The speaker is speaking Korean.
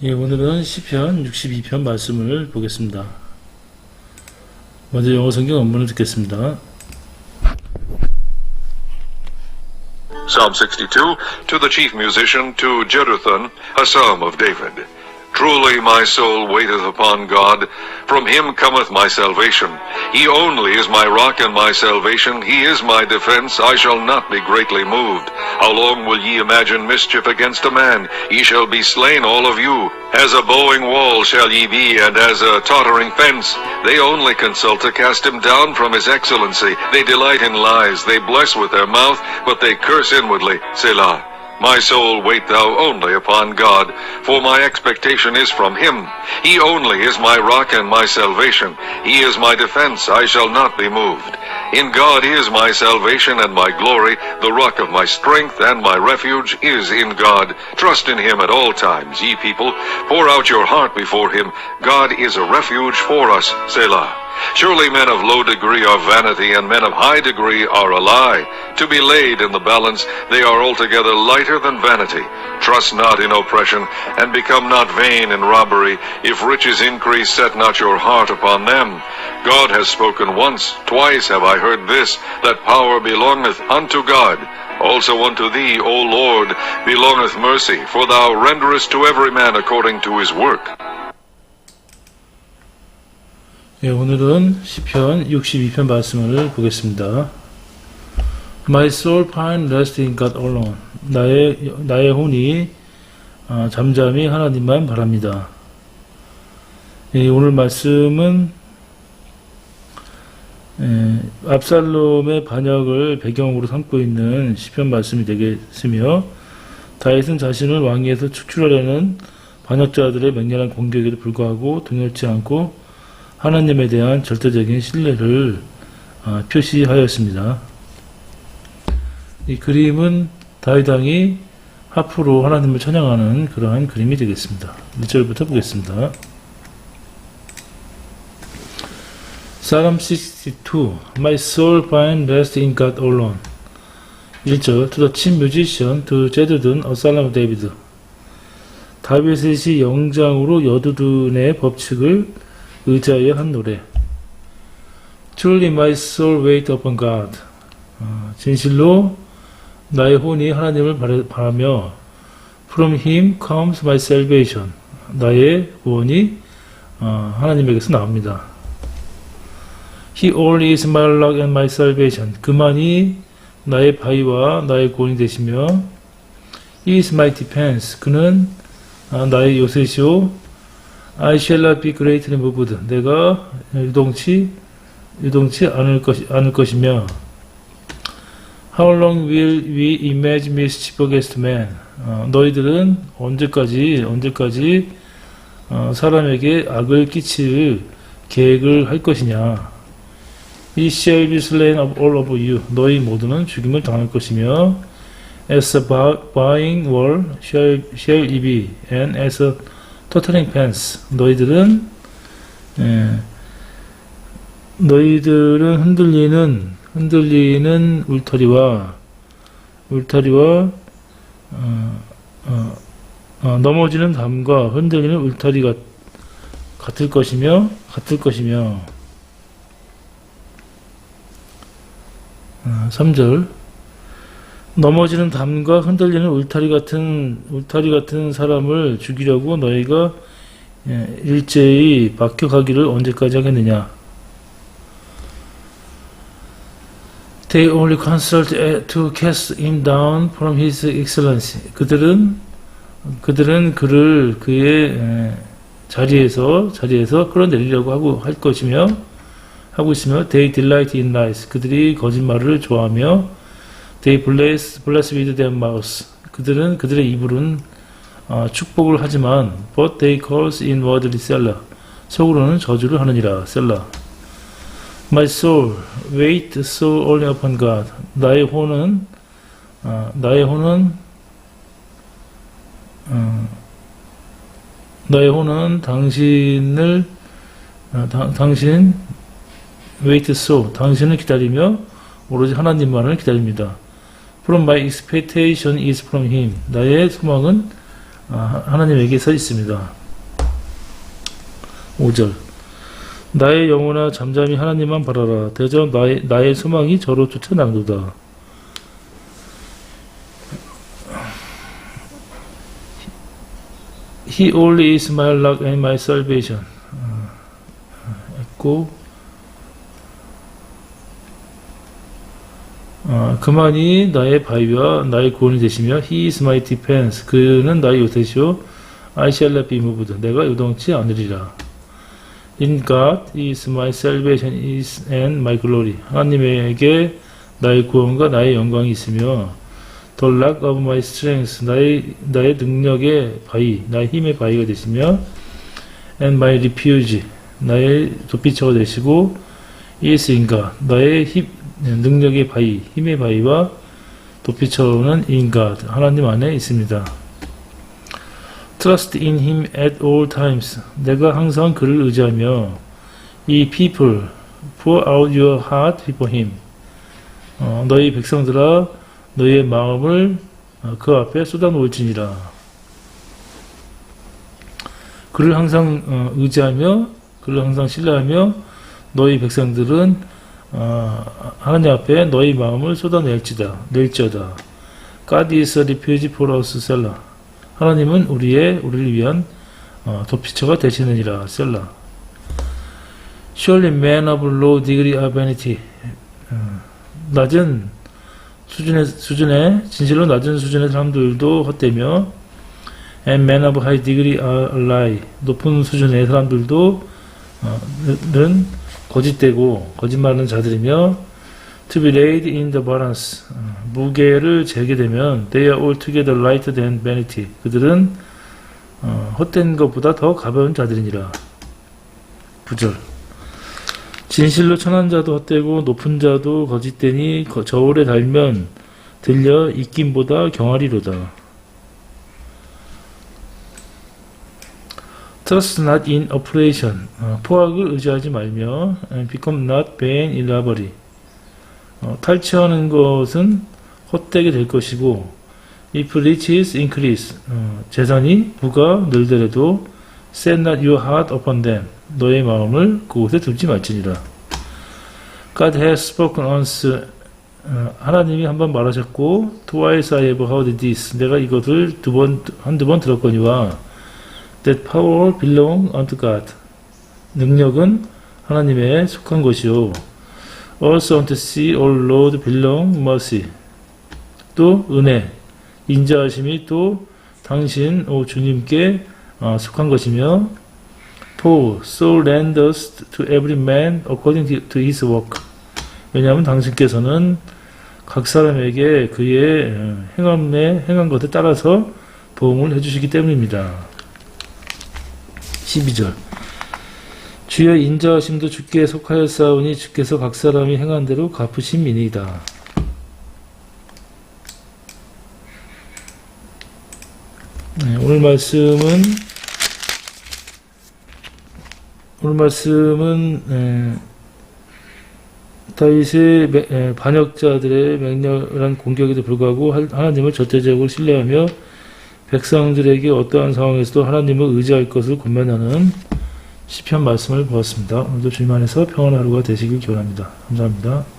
예, 오늘은 시편 62편 말씀을 보겠습니다. 먼저 영어 성경 원문을 듣겠습니다. Psalm 62, to the chief musician, to Jeduthun, a psalm of David. Truly my soul waiteth upon God. From him cometh my salvation. He only is my rock and my salvation. He is my defense. I shall not be greatly moved. How long will ye imagine mischief against a man? Ye shall be slain, all of you. As a bowing wall shall ye be, and as a tottering fence. They only consult to cast him down from his excellency. They delight in lies. They bless with their mouth, but they curse inwardly. Selah. My soul, wait thou only upon God, for my expectation is from him. He only is my rock and my salvation. He is my defense, I shall not be moved. In God is my salvation and my glory, the rock of my strength and my refuge is in God. Trust in him at all times, ye people. Pour out your heart before him. God is a refuge for us. Selah. Surely men of low degree are vanity, and men of high degree are a lie. To be laid in the balance, they are altogether lighter than vanity. Trust not in oppression, and become not vain in robbery. If riches increase, set not your heart upon them. God has spoken once, twice have I heard this, that power belongeth unto God. Also unto thee, O Lord, belongeth mercy, for thou renderest to every man according to his work. 예, 오늘은 시편 62편 말씀을 보겠습니다. My soul find rest in God alone. 나의 나의 혼이 아, 잠잠히 하나님만 바랍니다. 예, 오늘 말씀은 예, 압살롬의 반역을 배경으로 삼고 있는 시편 말씀이 되겠으며 다윗은 자신을 왕위에서 축출하려는 반역자들의 맹렬한 공격에도 불구하고 동요치 않고 하나님에 대한 절대적인 신뢰를 아, 표시하였습니다. 이 그림은 다윗 왕이 하프로 하나님을 찬양하는 그러한 그림이 되겠습니다. 1절부터 보겠습니다. Psalm 62 My soul find rest in God alone 1절 To the chief musician, to 제두둔, a psalm of David 다윗의 영장으로 여두둔의 법칙을 의자에 한 노래 Truly my soul wait upon God 어, 진실로 나의 혼이 하나님을 바라- 바라며 From him comes my salvation 나의 구원이 어, 하나님에게서 나옵니다 He only is my rock and my salvation 그만이 나의 바위와 나의 구원이 되시며 He is my defense 그는 아, 나의 요새시오 I shall not be greatly moved. 내가 유동치 유동치 않을 것 않을 것이며 How long will we imagine mischief against man? 어, 너희들은 언제까지 언제까지 어, 사람에게 악을 끼칠 계획을 할 것이냐? He shall be slain of all of you. 너희 모두는 죽임을 당할 것이며 As a buying wall shall, shall ye be, and as a tottering fence. 너희들은 예, 너희들은 흔들리는 흔들리는 울타리와 울타리와 어, 어, 어, 넘어지는 담과 흔들리는 울타리가 같을 것이며 같을 것이며 어, 3절 넘어지는 담과 흔들리는 울타리 같은 울타리 같은 사람을 죽이려고 너희가 예, 일제히 박혀가기를 언제까지 하겠느냐? They only consult to cast him down from his excellency. 그들은 그들은 그를 그의 에, 자리에서 자리에서 끌어내리려고 하고 할 것이며 하고 있으며 they delight in lies. 그들이 거짓말을 좋아하며 they bless bless with their mouths. 그들은 그들의 입으로는 어, 축복을 하지만 but they curse inwardly 셀라. 속으로는 저주를 하느니라 셀라. My soul, wait so only upon God. 나의 혼은, 어, 나의 혼은, 어, 나의 혼은 당신을, 어, 당, 당신, wait so, 당신을 기다리며 오로지 하나님만을 기다립니다. From my expectation is from Him. 나의 소망은 아, 하나님에게 서 있습니다. 5절 나의 영혼아 잠잠히 하나님만 바라라 대저 나의, 나의 소망이 저로 쫓아나도다 my rock and my salvation 어, 했고 어, 그만이 나의 바위와 나의 구원이 되시며 He is my defense 그는 나의 요새시오 I shall not be moved 내가 요동치 않으리라 In God is my salvation is and my glory 하나님에게 나의 구원과 나의 영광이 있으며 The rock of my strength 나의, 나의 능력의 바위 나의 힘의 바위가 되시며 And my refuge 나의 도피처가 되시고 is in God 나의 힘, 능력의 바위, 힘의 바위와 도피처는 in God, 하나님 안에 있습니다. Trust in Him at all times. 내가 항상 그를 의지하며 이 people, pour out your heart before Him. 어, 너희 백성들아, 너희의 마음을 어, 그 앞에 쏟아놓을지니라. 그를 항상 어, 의지하며, 그를 항상 신뢰하며, 너희 백성들은 어, 하나님 앞에 너희 마음을 쏟아낼지다, 낼지어다. God is a refuge for us, 셀라. 하나님은 우리의, 우리를 위한 어, 도피처가 되시느니라, 셀라. Surely men of low degree are vanity. 어, 낮은 수준의, 수준의, 진실로 낮은 수준의 사람들도 헛되며, and men of high degree are lie. 높은 수준의 사람들도, 어, 는 거짓되고 거짓말하는 자들이며 to be laid in the balance. 어, 무게를 재게 되면 they are altogether lighter than vanity. 그들은 어, 헛된 것보다 더 가벼운 자들이니라. 9절. 진실로 천한 자도 헛되고 높은 자도 거짓되니 거- 저울에 달면 들려 입김보다 경하리로다 Trust not in operation. 어, 포악을 의지하지 말며 become not vain in robbery. 어, 탈취하는 것은 헛되게 될 것이고 if riches increase. 어, 재산이 부가 늘더라도 set not your heart upon them. 너의 마음을 그곳에 두지 말지니라. God has spoken once. 어, 하나님이 한 번 말하셨고 twice I have heard this. 내가 이것을 두 번, 한두 번 들었거니와 that power belong unto God. 능력은 하나님에 속한 것이요. Also unto sea, O Lord, belong mercy. 또 은혜, 인자하심이 또 당신, 오 주님께 어, 속한 것이며 For so lend us to every man according to- his work. 왜냐하면 당신께서는 각 사람에게 그의 어, 행함에 행한 것에 따라서 보응을 해주시기 때문입니다. 12절 주여 인자하심도 주께 속하였사오니 주께서 각 사람이 행한 대로 갚으심이니이다. 네, 오늘 말씀은 오늘 말씀은 에, 다윗의 매- 에, 반역자들의 맹렬한 공격에도 불구하고 할- 하나님을 절대적으로 신뢰하며 백성들에게 어떠한 상황에서도 하나님을 의지할 것을 권면하는 시편 말씀을 보았습니다. 오늘도 주님 안에서 평안한 하루가 되시길 기원합니다. 감사합니다.